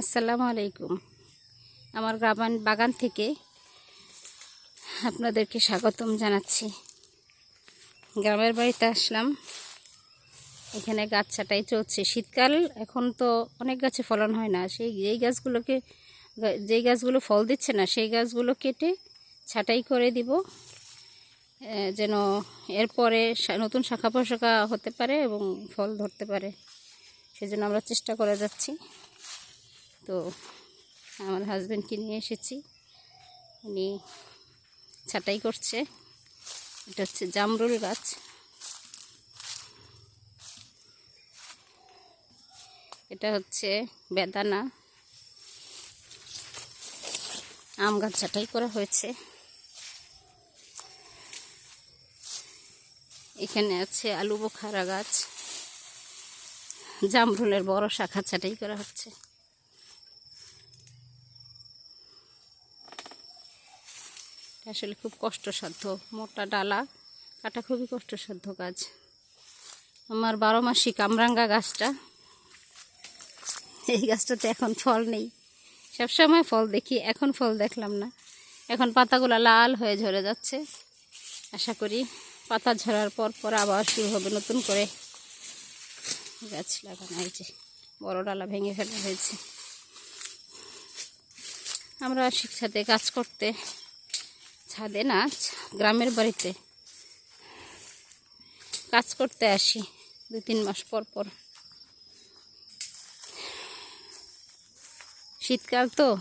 আসসালামু আলাইকুম। আমার গ্রামান বাগান থেকে আপনাদেরকে স্বাগতম জানাচ্ছি। গ্রামের বাড়িতে আসলাম। এখানে গাছ ছাটাই চলছে। শীতকাল, এখন তো অনেক গাছে ফলন হয় না। সেই যেই গাছগুলোকে যেই গাছগুলো ফল দিচ্ছে না, সেই গাছগুলো কেটে ছাটাই করে দিব। যেন এরপরে নতুন শাখা পোশাখা হতে পারে এবং ফল ধরতে পারে। সেজন্য আমরা চেষ্টা করে যাচ্ছি। তো আমার হাজব্যান্ডকে নিয়ে এসেছি। উনি ছাটাই করছে। এটা হচ্ছে জামরুল গাছ। এটা হচ্ছে বেদানা। আম গাছ ছাটাই করা হয়েছে। এখানে আছে আলু বোখারা গাছ। জামরুলের বড় শাখা ছাটাই করা হচ্ছে। আসলে খুব কষ্টসাধ্য। মোটা ডালা, কাটা খুবই কষ্টসাধ্য কাজ। আমার বারো মাসি কামরাঙ্গা গাছটা। এই গাছটাতে এখন ফল নেই। সবসময় ফল দেখি, এখন ফল দেখলাম না। এখন পাতাগুলো লাল হয়ে ঝরে যাচ্ছে। আশা করি পাতা ঝরার পর পর আবার শুরু হবে নতুন করে গাছ লাগানো। হয়েছে বড় ডালা ভেঙে ফেলা হয়েছে। আমরা শিক্ষাতে কাজ করতে ছাদে না, গ্রামের বাড়িতে কাজ করতে আসি দু তিন মাস পর পর। শীতকাল তো,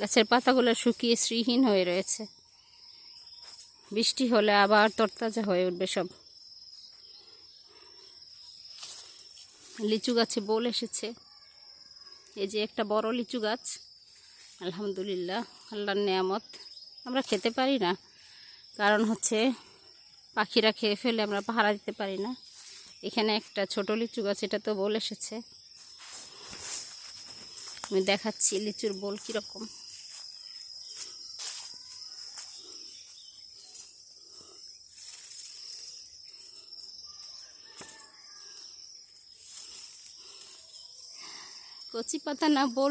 গাছের পাতাগুলো শুকিয়ে শ্রীহীন হয়ে রয়েছে। বৃষ্টি হলে আবার তরতাজা হয়ে উঠবে সব। লিচু গাছে বোল এসেছে। এই যে একটা বড় লিচু গাছ, আলহামদুলিল্লাহ, আল্লাহর নেয়ামত। আমরা খেতে পারি না। কারণ হচ্ছে পাখিরা খেয়ে ফেলে আমরা পাহারা দিতে পারি না। এখানে একটা ছোট লিচু গাছ, এটা তো বোল এসেছে। আমি দেখাচ্ছি লিচুর বোল কীরকম। কচি পাতা না বোল